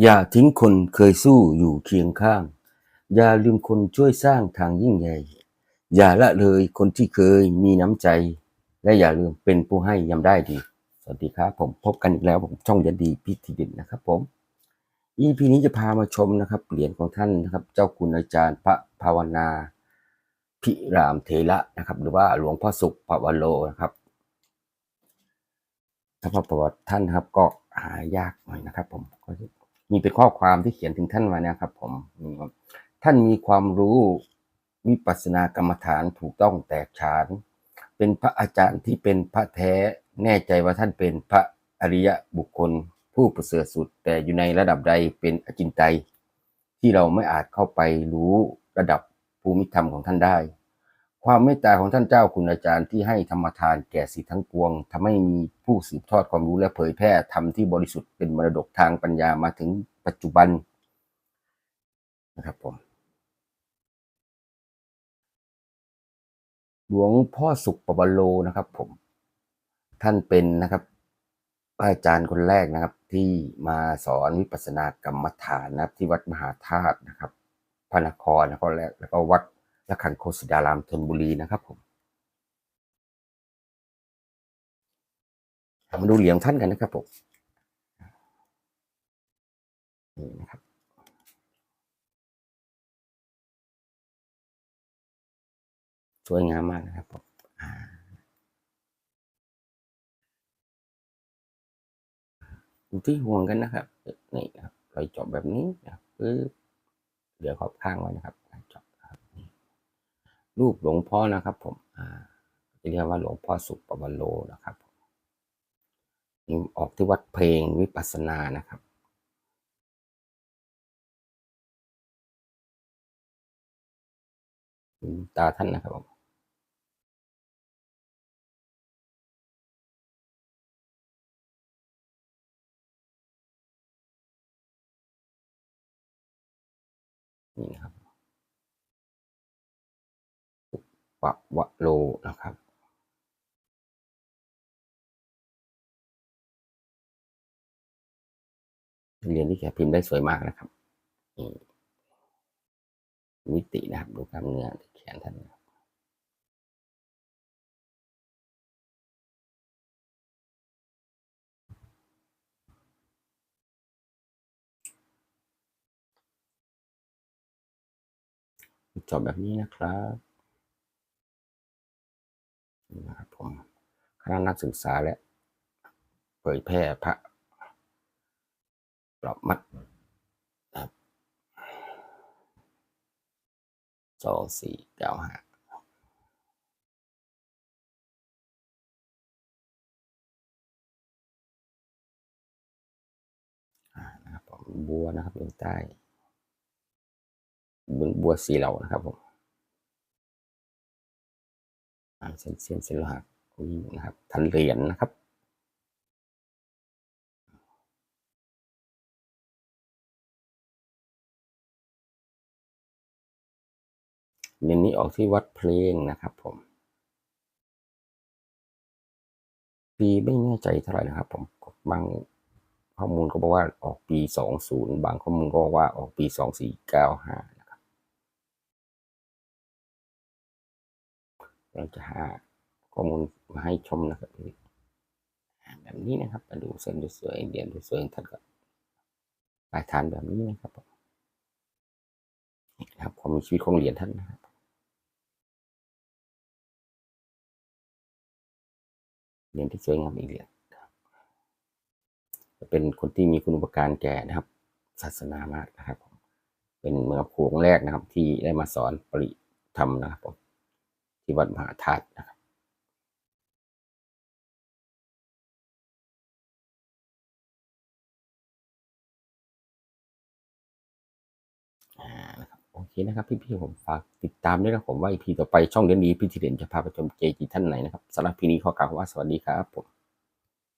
อย่าทิ้งคนเคยสู้อยู่เคียงข้าง อย่าลืมคนช่วยสร้างทางยิ่งใหญ่ อย่าละเลยคนที่เคยมีน้ำใจ และอย่าลืมเป็นผู้ให้ยำได้ดี สวัสดีครับ ผมพบกันอีกแล้วผมช่องเรียนดีพิธีดินนะครับผม EP นี้จะพามาชมนะครับเหรียญของท่านนะครับ เจ้าคุณอาจารย์พระภาวนา พิรามเทระนะครับ หรือว่าหลวงพ่อสุขปวโลนะครับถ้าพประวัติท่านครับก็หายากหน่อยนะครับ ผมก็ มีเป็นข้อความที่เขียนถึงท่านมานะครับ ผมมีว่าท่านมีความรู้วิปัสสนากรรมฐานถูกต้องแตกฉาน เป็นพระอาจารย์ที่เป็นพระแท้แน่ใจว่าท่านเป็นพระอริยบุคคล ผู้ประเสริฐสุด แต่อยู่ในระดับใดเป็นอจินไตยที่เราไม่อาจเข้าไปรู้ระดับภูมิธรรมของท่านได้ ความเมตตาของท่านเจ้าคุณอาจารย์ที่ให้ธรรมทานแก่สิทธิทั้งปวงทำให้มีผู้สืบทอดความรู้และเผยแพร่ธรรมที่บริสุทธิ์เป็นมรดกทางปัญญามาถึงปัจจุบันนะครับผมหลวงพ่อสุขปวโลนะครับ ผม ท่านเป็นนะครับอาจารย์คนแรกนะครับ ที่มาสอนวิปัสสนากรรมฐานนะครับ ที่วัดมหาธาตุนะครับพระนครนะครับแล้วแล้วก็วัด ละขันโคสิดารามธนบุรีนะครับผมมาดูเหรียญท่านกันนะครับผมนี่นะครับสวยงามมากนะครับผมอ่าอยู่ที่ห่วงกันนะครับนี่นะครับรอยเจาะแบบนี้นะปึ๊บเดี๋ยวขอบข้างไว้นะครับเจาะนะครับนี่ รูปหลวงพ่อนะครับ ผมอ่าจะเรียกว่าหลวงพ่อสุปปวันโลนะครับนี่ออกที่วัดเพลงวิปัสสนานะครับตาท่านนะครับผมนี่นะครับ ปะวะโลนะครับเรียนที่แกพิมพ์ได้สวยมากนะครับมิตินะครับ ดูกล้ามเนื้อที่แขนท่านนะครับจบแบบนี้นะครับ นะครับผมคณะนักศึกษาและเผยแพร่พระปรอบมัดนะครับสองสี่เก้าห้าอ่านะครับผมบัวนะครับอยู่ใต้บัวบัวสีเหลานะครับผม เส้นเส้นเส้นโลหะคู่นี้นะครับทันเหรียญนนะครับเรียนนี้ออกที่วัดเพลงนะครับผมปีไม่แน่ใจเท่าไหร่นะครับ ผมบางข้อมูลก็บอกว่าออกปีสองศูนย์บางข้อมูลก็บอกว่าออกปีสองสี่เก้าห้า เราจะหาข้อมูลมาให้ชมนะครับแบบนี้นะครับมาดูเส้นสวยๆเดียนสวยๆท่านก็ปลายทานแบบนี้นะครับผมนี่ครับความมีชีวิตของเหรียญท่านนะครับเหรียญที่สวยงามอีกเหรียญจะเป็นคนที่มีคุณอุปการแก่นะครับ ศาสนามากนะครับ เป็นเมืองโขงแรกนะครับ ที่ได้มาสอนปริธรรมนะครับผม ที่วัดมหาธาตุนะครับโอเคนะครับพี่ๆผมฝากติดตามด้วยนะผมว่าอีพีต่อไปช่องเรียนดีพี่ทีเด่นจะพาไปชมเจจีท่านไหนนะครับสำหรับพีนี้ขอกล่าวว่าสวัสดีครับผม